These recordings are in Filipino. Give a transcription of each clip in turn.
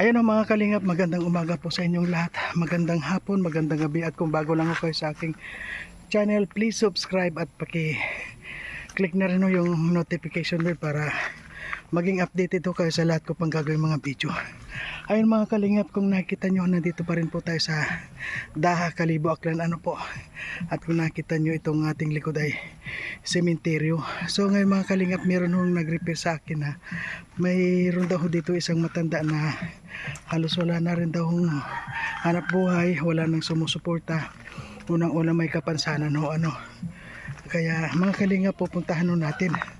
Ayun o mga kalingap, magandang umaga po sa inyong lahat. Magandang hapon, magandang gabi at kung bago lang ako sa aking channel, please subscribe at paki click na rin yung notification bell para maging updated po kayo sa lahat ko pang gagawin mga video. Ayun mga kalingap, kung nakita nyo, nandito pa rin po tayo sa Daha, Kalibo, Aklan, ano po. At kung nakita nyo, itong ating likod ay sementeryo. So ngayon mga kalingap, meron hong nag-repair sa akin na mayroon daw ho dito isang matanda na halos wala na rin daw hanap buhay, wala nang sumusuporta. Unang-una may kapansanan ho ano. Kaya mga kalingap, pupuntahan ho natin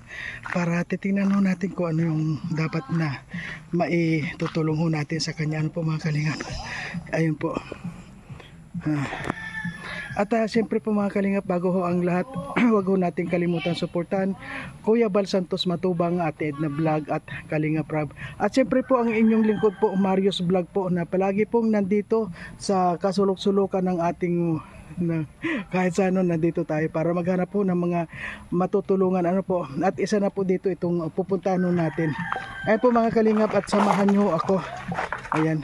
para titingnan natin kung ano yung dapat na maitutulong ho natin sa kanya. Ano po mga kalingap? Ayun po. Ah. At ah, siyempre po mga kalingap, bago ho ang lahat, wag ho natin kalimutan suportahan Kuya Bal Santos Matubang, Ate Edna Vlog at Kalingap Rab. At siyempre po ang inyong lingkod po, Marius Vlog po, na palagi pong nandito sa kasulok-sulukan ng ating na kahit sa ano nandito tayo para maghanap po ng mga matutulungan. Ano po? At isa na po dito itong pupuntahan natin. Ayan po mga kalingap at samahan nyo ako. Ayan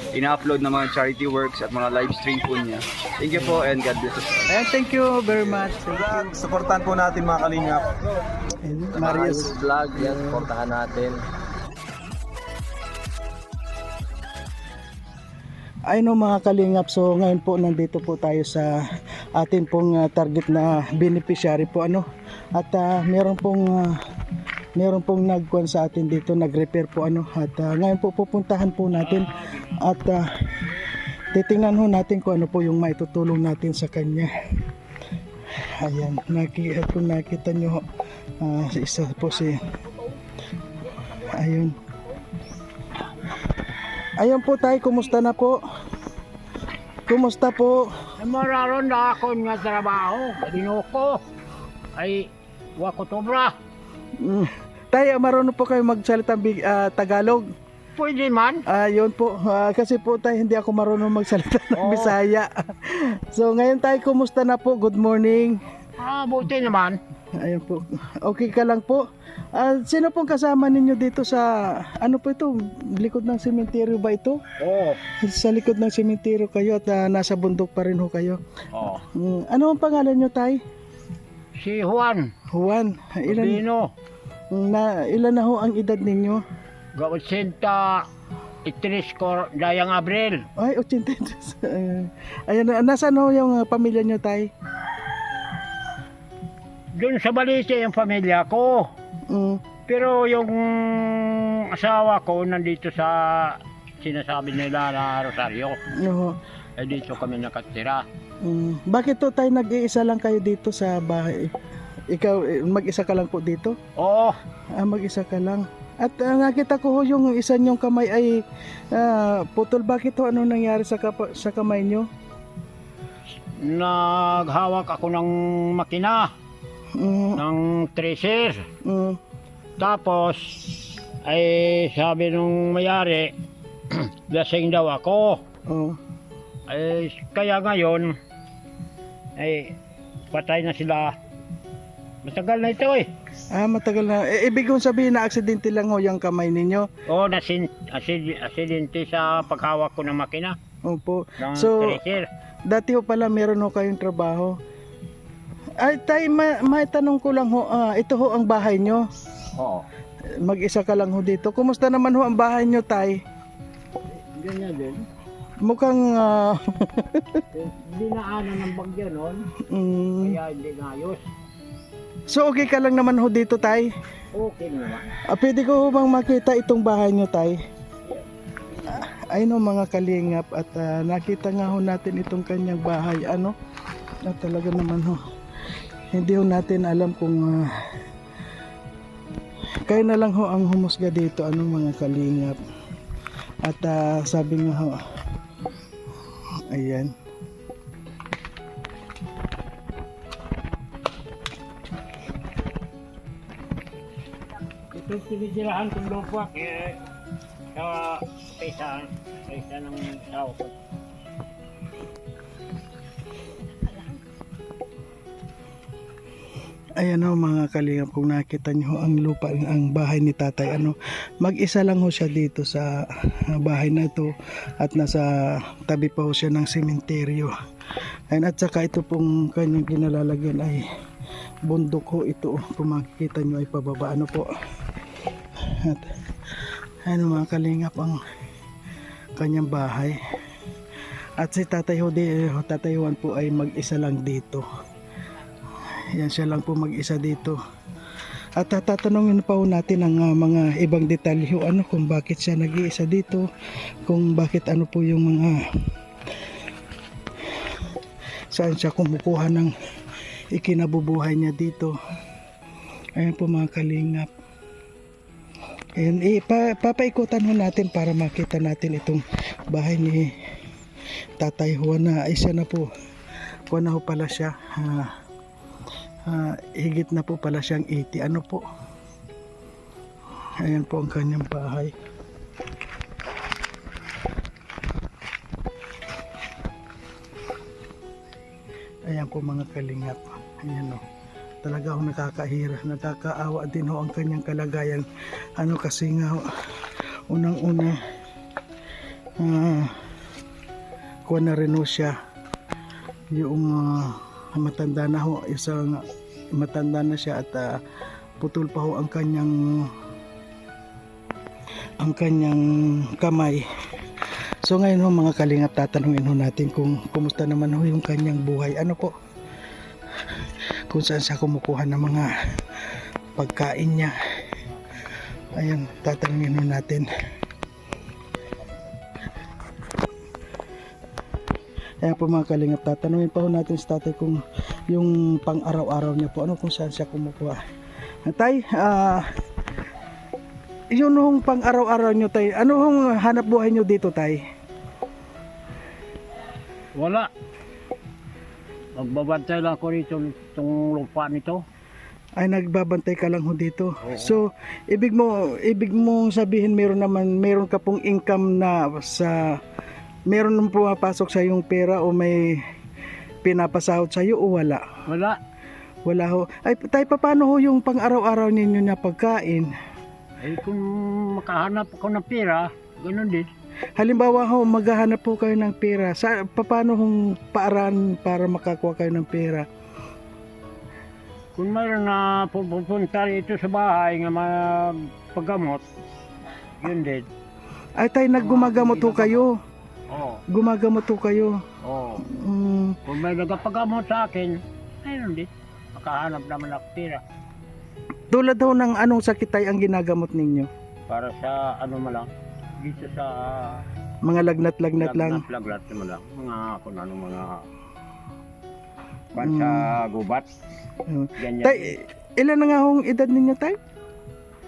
ina-upload na mga charity works at mga live stream po niya. Thank you po and God bless us. ayan thank you very much thank you Supportan po natin mga kalingap. Ayan, Marius Vlog, yan, supportahan natin. Ay no mga kalingap, so ngayon po nandito po tayo sa ating pong ah, target na beneficiary po ano. At ah, meron pong ah, meron pong nagkuhan sa atin dito, nag-repair po ano. At ah, ngayon po pupuntahan po natin at ah, titingnan ho natin kung ano po yung maitutulong natin sa kanya. Ayan, naki, kung nakita nyo, ah, isa po si Ayun. Ayun po tayo, kumusta na po? Kumusta po? Mararon na ako nga trabaho. Dinuko. Ay, wako tobra. Mm. Tayo, marunong po kayo magsalita big, ah, Tagalog. Pwede man. Ayun po, ah, kasi po tayo hindi ako marunong magsalita ng Oo. Bisaya. So ngayon tayo, kumusta na po? Good morning. Ah, buti naman. Ayun po. Okay ka lang po? Ah, sino pong kasama ninyo dito sa, ano po ito, likod ng sementeryo ba ito? Oo. Sa likod ng sementeryo kayo at ah, nasa bundok pa rin ho kayo. Oh. Mm, ano ang pangalan nyo, Tay? Si Juan. Juan. Ilan, Bino. Na, ilan na ho ang edad ninyo? Gawasenta. Itris ko dayang Abril. Ay, 83. Ayan, na- nasaan ho yung ah, pamilya nyo, Tay? Doon sa Balite yung pamilya ko. Mm, Pero yung asawa ko nandito sa sinasabi nila na Rosario. no, Eh dito kami nakatira. mm. Bakit to tayo nag-iisa lang kayo dito sa bahay? Ikaw, eh, mag-isa ka lang po dito? Oo. Ah, mag-isa ka lang. At ah, nakita ko ho yung isa nyong kamay ay ah, putol. Bakit ho? Ano nangyari sa, kapa- sa kamay nyo? Naghawak ako ng makina. Mm, ng tracer. mm, Tapos, ay sabi nung mayari, lasing daw ako. oh. Ay, kaya ngayon, ay patay na sila. Matagal na ito eh. Ah, matagal na. Eh, ibig kong sabihin na aksidente lang ho yung kamay ninyo. O, nasin, asid, asidente sa paghawak ko ng makina. Opo. Ng So, tracer. dati ho pala meron ho kayong trabaho. Ay, tay, ma may tanong ko lang ho, ah, ito ho ang bahay nyo. Oo. Mag-isa ka lang ho dito. Kumusta naman ho ang bahay nyo, tay? Ganyan din. Mukhang, ah, Dinaanan ng bagyo noon, mm, kaya hindi ngayos. So okay ka lang naman ho dito, tay? Okay naman. Ah, pwede ko ho bang makita itong bahay nyo, tay? Ah, Ay no, mga kalingap at ah, nakita nga ho natin itong kanyang bahay. Ano? At talaga naman ho. Hindi ho natin alam kung ah, kayo na lang ho ang humusga dito. Ano mga kalingap? At ah, sabi nga ho, ayan. Ito tinitirahan kong lupa. Eh, sa sa isa, sa isa ng tao ko. Ayan o mga kalingap, kung nakita nyo ang lupa, ang bahay ni tatay, ano, mag-isa lang ho siya dito sa bahay na ito at nasa tabi pa ho siya ng sementeryo. Ayan, at saka ito pong kanyang kinalalagyan ay bundok ho ito. Kung makikita nyo ay pababa, ano po. At ayan mga kalingap ang kanyang bahay. At si tatay ho, di, tatay Juan po ay mag-isa lang dito. Yan siya lang po mag-isa dito. At tatanungin pa po natin ang ah, mga ibang detalye ano kung bakit siya nag-iisa dito, kung bakit ano po yung mga saan siya kumukuha ng ikinabubuhay niya dito. Ayan po mga kalingap. Ayan, eh, pa, ho natin para makita natin itong bahay ni Tatay Juan na isa na po. Na ho pala siya. Ah, Ah, higit na po pala siyang 80 ano po? Ayan po ang kanyang bahay. Ayan po mga kalingap. Ayan o talaga ho nakakahira nakakaawa din ho ang kanyang kalagayan. Ano kasi nga unang una ah, kuha na rin ho siya. Yung ah, matanda na ho isang matanda na siya at ah, putol pa ho ang kanyang ang kanyang kamay. So ngayon ho mga kalingap tatanungin ho natin kung kumusta naman ho yung kanyang buhay. Ano po kung saan siya kumukuha ng mga pagkain niya ayan tatanungin natin Ayan po mga kalingap, tatanungin pa ho natin sa tatay kung yung pang araw-araw niya po, ano kung saan siya kumukuha. Tay, ah, yun hong pang araw-araw niyo tay, ano hong hanap buhay niyo dito tay? Wala. Magbabantay lang ako rito itong lupa nito. Ay nagbabantay ka lang ho dito. So, ibig mo ibig mo sabihin meron naman meron ka pong income na sa meron nang pumapasok sa yung pera o may pinapasahod sa iyo o wala? Wala. Wala ho. Ay, tay, paano ho yung pang araw-araw ninyo na pagkain? Eh kung makahanap ako ng pera, ganun din. Halimbawa ho, maghahanap po kayo ng pera. Sa, paano hong paraan para makakuha kayo ng pera? Kung mayroon na pupunta dito sa bahay nga magpagamot, yun din. Ay, tay, naggumagamot ho kayo. Oo. Gumagamot ho kayo. Oo. Mm, Kung may nagpagamot sa akin, ayun din. Makahanap naman ako pera. tulad ho ng anong sakit tay ang ginagamot ninyo? Para sa ano mo lang, dito sa Mga lagnat-lagnat lang. Lagnat mo lang. Mga kung ano mga pan sa gubat. Mm. Ganyan. Tay, ilan na nga hong edad ninyo tay?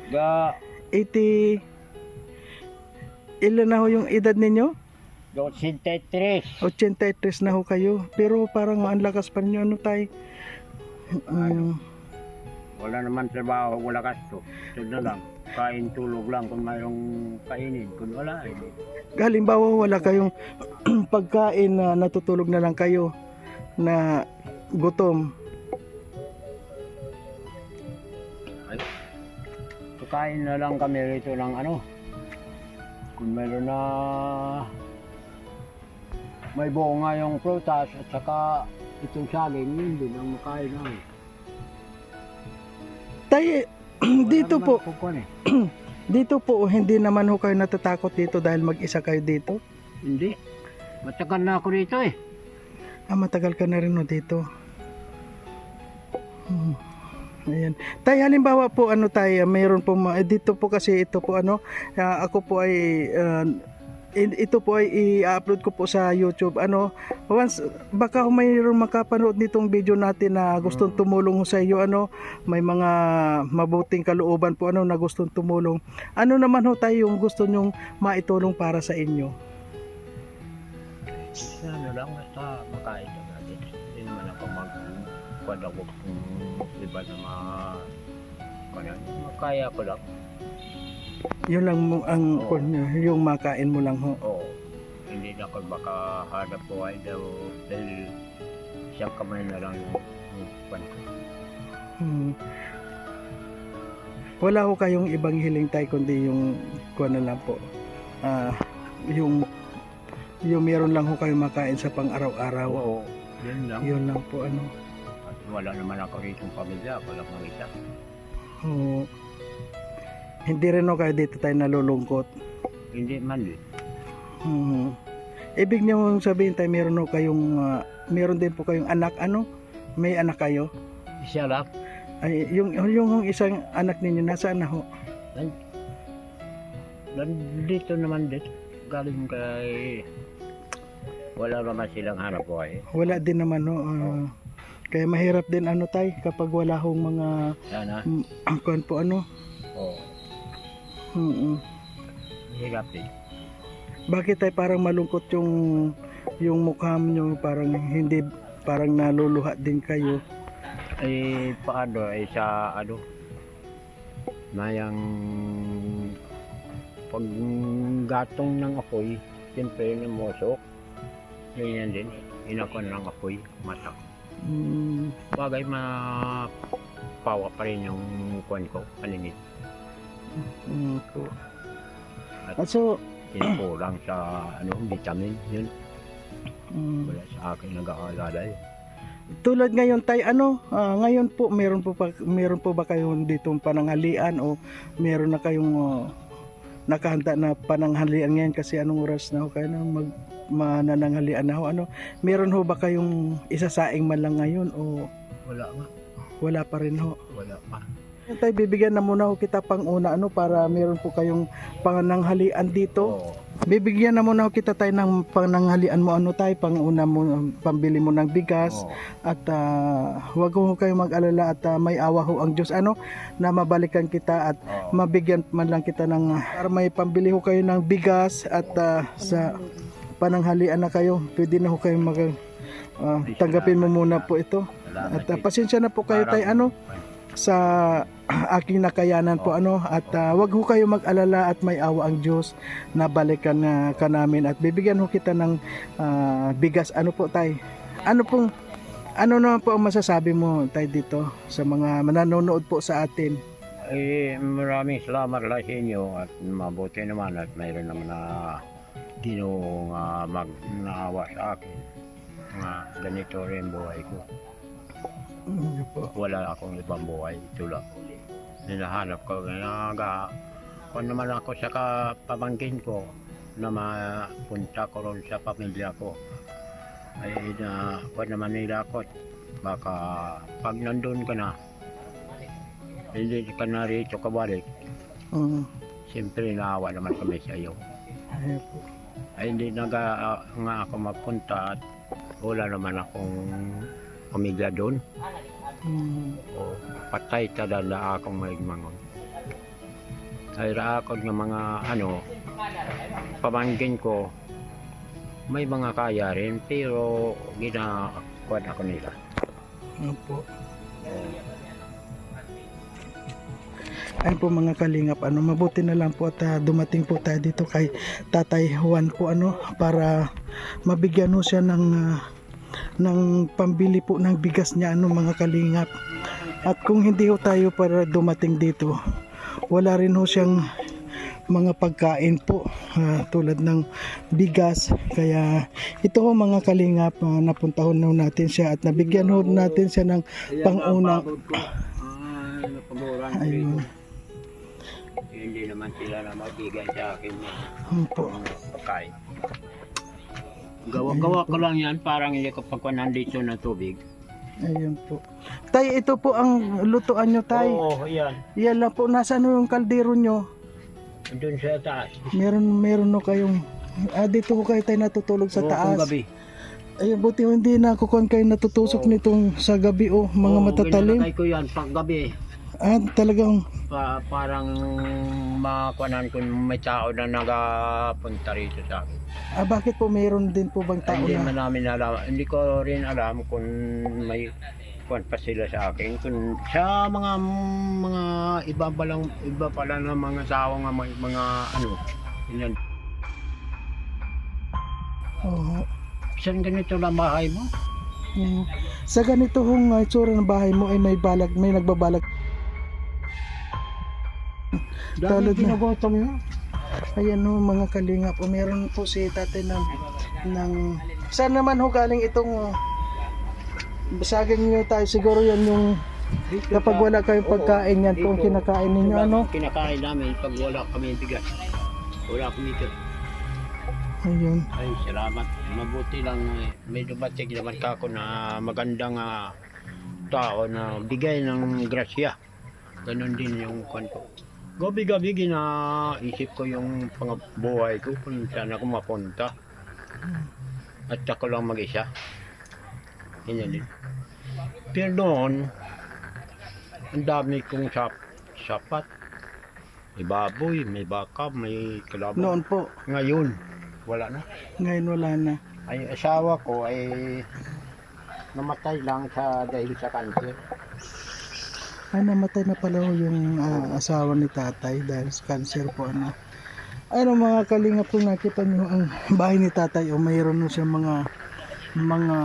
Ga 80... Ilan na ho yung edad ninyo? 83. 83 na ho kayo. Pero parang ang lakas pa ninyo ano tay? Mm, Wala naman trabaho, wala gasto. Ito na lang. Kain tulog lang kung mayroong kainin. Kung wala, eh. halimbawa wala kayong pagkain na natutulog na lang kayo na gutom. Kakain na lang kami rito ng ano. Kung mayroon na may bunga yung prutas at saka itong saging, yun din ang makain namin. Tay, dito po, eh. dito po hindi naman ho kayo natatakot dito dahil mag-isa kayo dito. Hindi. Matagal na ako dito eh. Ah, matagal ka na rin ho dito. Hmm. Ayan. Tay, halimbawa po ano tayo, mayroon po ma- eh, dito po kasi ito po ano, ah, ako po ay in- ito po ay i-upload ko po sa YouTube. Ano, once baka mayroon makapanood nitong video natin na gustong tumulong ho sa iyo ano, may mga mabuting kalooban po ano na gustong tumulong. Ano naman ho tayo yung gusto nyong maitulong para sa inyo? Ano lang, basta makain na natin. Hindi naman ako mag-kuad ako kung iba na mga kaya ko lang. Yun lang mo ang Oo. yung makain mo lang ho. Oo. Hindi na ako baka hanap buhay daw dahil siyang kamay na lang yung, kwan ko. Hmm. Wala ho kayong ibang hiling tay kundi yung kwan na lang po. Ah, yung yung meron lang ho kayong makain sa pang-araw-araw. Oo. Yun lang. Yun lang po ano. At wala naman ako rito pamilya. Wala mang isa. Oo. Hindi rin ho kayo dito tayo nalulungkot. Hindi man din. Hmm. Ibig niyo sabihin tayo meron ho kayong ah, meron din po kayong anak ano? May anak kayo? Siya lang. Ay, yung yung isang anak ninyo nasaan na ho? Nandito naman din. Galing kay... Wala naman silang hanap buhay. Wala din naman ho. ah, kaya mahirap din ano tay kapag wala hong mga Sana. kuan po ano. Mm-mm. Hirap din. Bakit tay parang malungkot yung yung mukha niyo parang hindi parang naluluha din kayo. Eh, paano? Eh, sa ano? Mayang pag gatong ng apoy, siyempre ng mosok, ganyan din. Inakon ng apoy, mata. Mm, Bagay mapawa pa rin yung kuwan ko, paninit. Mm, po. At so, Kulang sa ano, vitamin, yun. mm, Wala sa akin nag-aalala yun. tulad ngayon tay ano, ah, ngayon po meron po pa, meron po ba kayong ditong pananghalian o meron na kayong ah, nakahanda na pananghalian ngayon kasi anong oras na ho kayo na mag manananghalian na ho ano meron ho ba kayong isasaing man lang ngayon o Wala nga, wala pa rin ho wala pa. Tay bibigyan na muna ho kita pang una ano para meron po kayong pananghalian dito Oo. bibigyan na muna ho kita tay ng pananghalian mo ano tay pang una mo pambili mo ng bigas Oo. at ah, huwag ho kayong mag-alala at ah, may awa ho ang Diyos ano na mabalikan kita at Oo. mabigyan man lang kita ng para may pambili ho kayo ng bigas at ah, sa pananghalian na kayo pwede na ho kayong mag ah, tanggapin mo muna po ito Salamat at ah, pasensya na po kayo tay ano sa aking nakayanan po ano at ah, wag ho kayo mag-alala at may awa ang Diyos na balikan na ka namin at bibigyan ho kita ng ah, bigas ano po tay ano pong ano naman po ang masasabi mo tay dito sa mga mananonood po sa atin Eh, maraming salamat lang sa inyo at mabuti naman at mayroon naman na ginong uh, mag-naawa sa akin. Nga ganito rin buhay ko. Ano po Wala akong ibang buhay. Ito lang. Hinahanap ko. Naga, kung naman ako sa kapamangkin ko na mapunta ko ron sa pamilya ko ay na kung naman nila ako baka pag nandun ka na hindi ka na rito kabalik Mm, Siyempre, naawa naman kami sa iyo. po. Ay, hindi naga ah, nga ako mapunta at wala naman akong pamilya doon. Mm, O, patay talala akong maigmangon. Ay, ra ako ng mga ano, pamangkin ko, may mga kaya rin, pero ginakuan ako nila. ano po Ayun po mga kalingap, ano, mabuti na lang po at ah, dumating po tayo dito kay Tatay Juan po ano para mabigyan ho siya ng ah, ng pambili po ng bigas niya ano mga kalingap. At kung hindi ho tayo para dumating dito, wala rin ho siyang mga pagkain po ah, tulad ng bigas kaya ito ho mga kalingap ah, napunta ho na natin siya at nabigyan ho natin siya ng pangunang ayun. Hindi naman sila na magbigay sa akin ng pagkain. Gawa-gawa ko lang yan, parang hindi ko pagka nandito na tubig. Ayun po. Tay, ito po ang lutuan nyo, tay. Oo, yan. Yan lang po. Nasaan ho yung kaldero nyo? Doon sa taas. Meron, meron no kayong... Ah, dito ko kayo tayo natutulog sa Oo, taas. kung gabi. Ayun, buti hindi na kung kayo natutusok nitong sa gabi, oh. Mga Oo, matatalim. ginalagay ko yan pag gabi. Ah, talagang... Pa, parang makakuanan kung may tao na nagapunta rito sa akin. Ah, bakit po meron din po bang tao hindi na... man namin alam. Hindi ko rin alam kung may kuwan pa sila sa akin. Kung sa mga mga iba pa lang iba pala ng mga tao nga may mga ano, ilan. Oo. Saan ganito lang bahay mo? Mm. Sa ganito hong uh, itsura ng bahay mo ay may balag, may nagbabalag. Na. ginugutom mo. Ayan ho mga kalingap. O meron po si tatay ng, ng... Saan naman ho galing itong... Basagin nyo tayo. Siguro yan yung... Kapag wala kayong pagkain yan po ang dito. kinakain ninyo. Ano? Kinakain namin pag wala kami bigas. Wala kami bigas. Ayun. Ay, salamat. Mabuti lang. eh. May dumating naman ka ako na magandang ah, tao na bigay ng grasya. Ganon din yung kwento. Gabi-gabi ginaisip ko yung pangabuhay ko kung saan ako mapunta. At ako lang mag-isa. Yan din. Pero noon, ang dami kong sap sapat. May baboy, may baka, may kalabaw. Noon po. Ngayon, wala na. Ngayon wala na. Ay asawa ko ay namatay lang sa dahil sa cancer. Ay, namatay na pala ho yung ah, asawa ni tatay dahil sa cancer po. Ano. Ano mga kalingap kung nakita nyo ang bahay ni tatay o mayroon na siya mga mga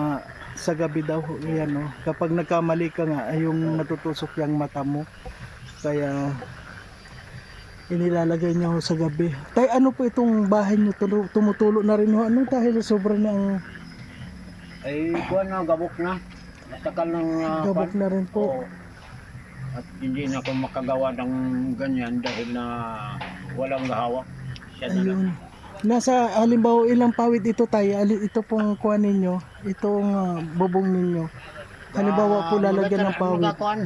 sa gabi daw ho, yan o. Kapag nagkamali ka nga ay yung natutusok yung mata mo. Kaya inilalagay niya ho sa gabi. Tay, ano po itong bahay niyo? Tulo- Tumutulo na rin ho. Ano dahil sobra na ang Ay kuha na gabok na. Matagal nang uh, gabok na rin po. At hindi na ako makagawa ng ganyan dahil na walang hawak. Siya na lang. Ayun. Nasa halimbawa ilang pawid ito tayo, ali- ito pong kuha ninyo, itong ah, bubong ninyo. Halimbawa po Ah, lalagyan ng pawid. magakuan.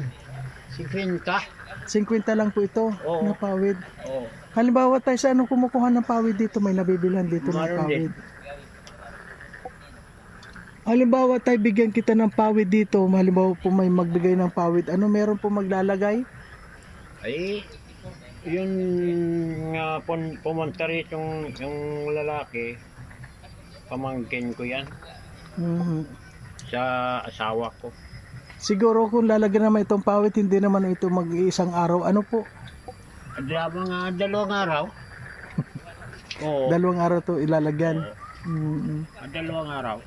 Si Quinta. 50 lang po ito Oo. na pawid. Oh. Halimbawa tayo sa anong kumukuha ng pawid dito, may nabibilhan dito ng Meron pawid. Halimbawa tayo bigyan kita ng pawid dito, halimbawa po may magbigay ng pawid, ano meron po maglalagay? Ay, yun nga pun pumunta rito yung, yung lalaki. Pamangkin ko yan Mhm. sa asawa ko. Siguro kung lalagyan naman itong pawid, hindi naman ito mag-iisang araw. Ano po? At mga dalawang araw. Oo. Dalawang araw to ilalagyan. Mhm. At dalawang araw.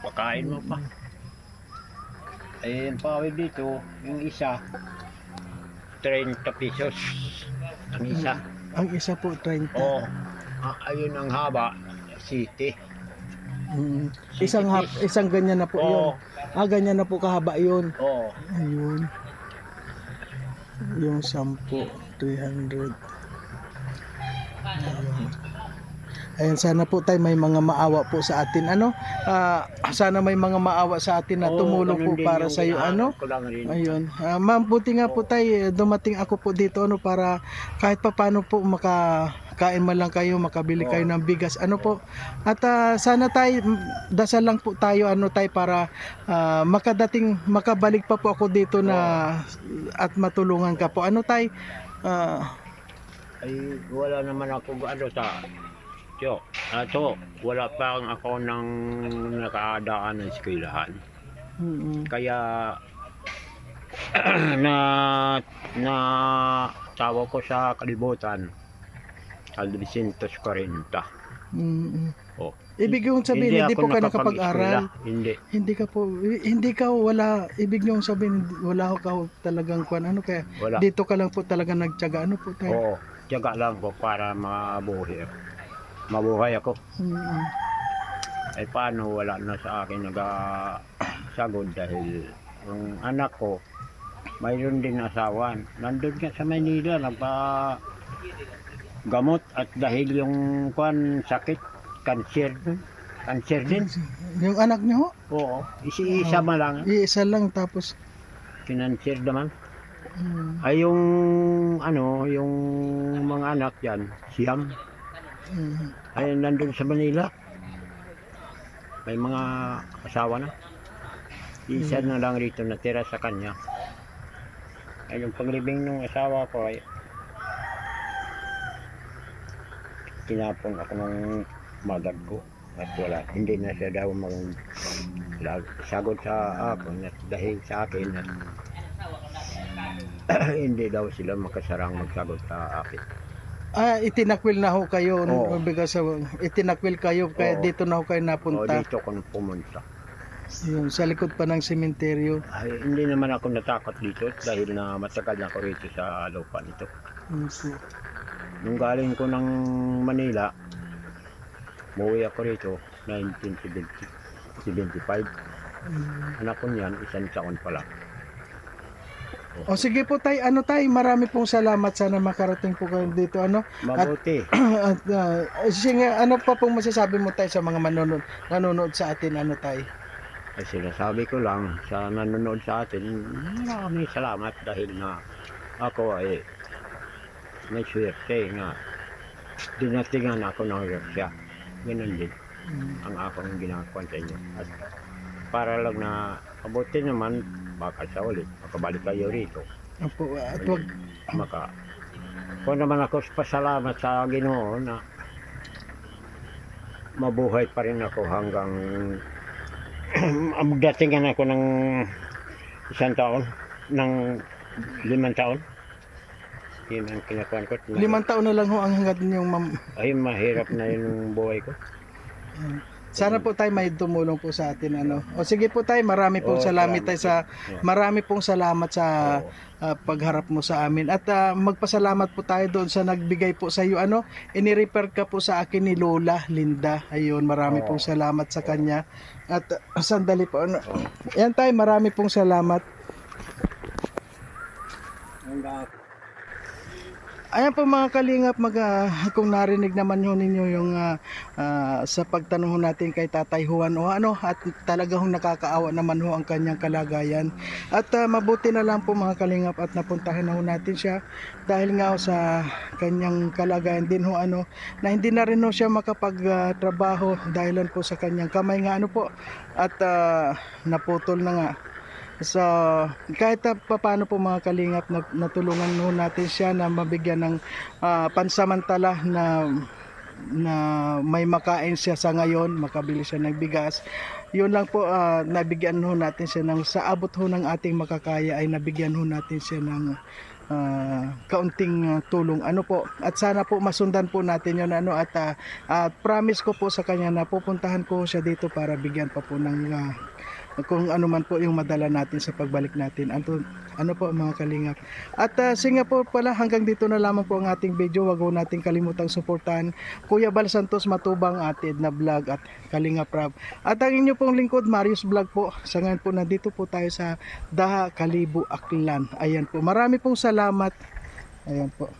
Pakain mo pa. Eh, yung pawid dito, yung isa, 30 pesos. Ang isa. Ang isa po 30. Oo. Ah, ayun ang haba, city. Mm. Isang hap, isang ganyan na po 'yun. Oo. Ah, ganyan na po kahaba 'yun. Oo. Ayun. Yung 10, 300. Ayun. Ayan, sana po tayo may mga maawa po sa atin. Ano? Ah, sana may mga maawa sa atin na Oo, tumulong po din para yung sa iyo. Ano? ko lang rin. Ayun. Ah, ma'am, buti nga po tayo, eh, dumating ako po dito ano para kahit pa paano po makakain man lang kayo, makabili kayo ng bigas. Ano po? At ah, sana tayo mm, dasal lang po tayo ano tayo para ah, makadating makabalik pa po ako dito na at matulungan ka po. Ano tayo? Ah, Ay, wala naman ako ano sa Yo, ato, wala pa ang ako ng nakaadaan ng eskwelahan. mm, Kaya na na tawa ko sa kalibutan al 240. mm, Oh. Ibig yung sabihin, hindi, ako po ka nakapag-aral. Hindi. Hindi ka po, hindi ka wala, ibig yung sabihin, wala ka talagang kwan. Ano kaya, Wala. dito ka lang po talaga nagtyaga. Ano po tayo? Oo. Tiyaga lang ko para mabuhay. Mabuhay ako. Mm, Eh paano wala na sa akin nagasagod dahil yung anak ko mayroon din asawa. Nandun nga sa Manila nagpa gamot at dahil yung kwan sakit cancer cancer din. Yung anak niyo? Oo. Isi-isa ma lang iisa lang tapos kinanser naman. mm, Ay yung ano yung mga anak yan siyam mm, ay nandun sa Manila. May mga asawa na. Isa na lang rito natira sa kanya. Ay yung paglibing ng asawa ko ay tinapon ako ng madag ko. At wala, hindi na siya daw mag sagot sa akin at dahil sa akin at hindi daw sila makasarang magsagot sa akin. Ah, itinakwil na ho kayo Oo. because of, itinakwil kayo kaya Oo. dito na ho kayo O napunta. dito ko pumunta. Yun, sa likod pa ng sementeryo. Ay, hindi naman ako natakot dito dahil na matagal na ako rito sa lupa nito. Yun po. Nung galing ko ng Manila, umuwi ako rito 1975. Mm. Anak ko niyan, isang taon pa lang. O sige po tay, ano tay, marami pong salamat sana makarating po kayo dito ano. Mabuti. At uh, sige, ano pa pong masasabi mo tay sa mga manonood, nanonood sa atin ano tay? Ay sinasabi ko lang sa nanonood sa atin, maraming salamat dahil na ako ay may swerte nga dinatingan ako ng Russia. Ganun din ang akong ginagawa sa inyo. At para lang na mabuti naman, baka sa ulit, makabalik kayo rito. Opo, at wag Maka, kung naman ako pasalamat sa Ginoo na mabuhay pa rin ako hanggang magdatingan ako ng isang taon, ng limang taon. Yun ang kinakuhan ko. limang taon na lang ho ang hanggat ninyong mam... Ay, mahirap na yun yung buhay ko. Sana po tayo may tumulong po sa atin ano. O sige po tayo, marami pong Oo, salamat tayo sa marami pong salamat sa ah, pagharap mo sa amin. At ah, magpasalamat po tayo doon sa nagbigay po sa iyo ano. Ini-refer ka po sa akin ni Lola Linda. Ayun marami Oo. pong salamat sa kanya. At ah, sandali po ano. Yan tayo marami pong salamat. Hanggang Ayan po mga kalingap, mag, ah, kung narinig naman nyo ninyo yung ah, ah, sa pagtanong ho natin kay Tatay Juan o ano, at talaga hong nakakaawa naman ho ang kanyang kalagayan. At ah, mabuti na lang po mga kalingap at napuntahan na ho natin siya dahil nga ho sa kanyang kalagayan din ho ano, na hindi na rin ho siya makapagtrabaho dahilan po sa kanyang kamay nga ano po at ah, naputol na nga. So, kahit uh, paano po mga kalingap na natulungan ho natin siya na mabigyan ng ah, pansamantala na na may makain siya sa ngayon, makabili siya ng bigas. Yun lang po, ah, nabigyan ho natin siya ng sa abot ho ng ating makakaya ay nabigyan ho natin siya ng ah, kaunting ah, tulong. Ano po? At sana po masundan po natin yun ano at ah, at promise ko po sa kanya na pupuntahan ko siya dito para bigyan pa po ng ah, kung ano man po yung madala natin sa pagbalik natin. Ano, ano po mga kalingap. At uh, Singapore pala hanggang dito na lamang po ang ating video. Wag ho nating kalimutang suportahan Kuya Bal Santos Matubang atid na vlog at Kalingap Rab. At ang inyo pong lingkod Marius Vlog po. Sa ngayon po nandito po tayo sa Daha Kalibu Aklan. Ayan po. Marami pong salamat. Ayan po.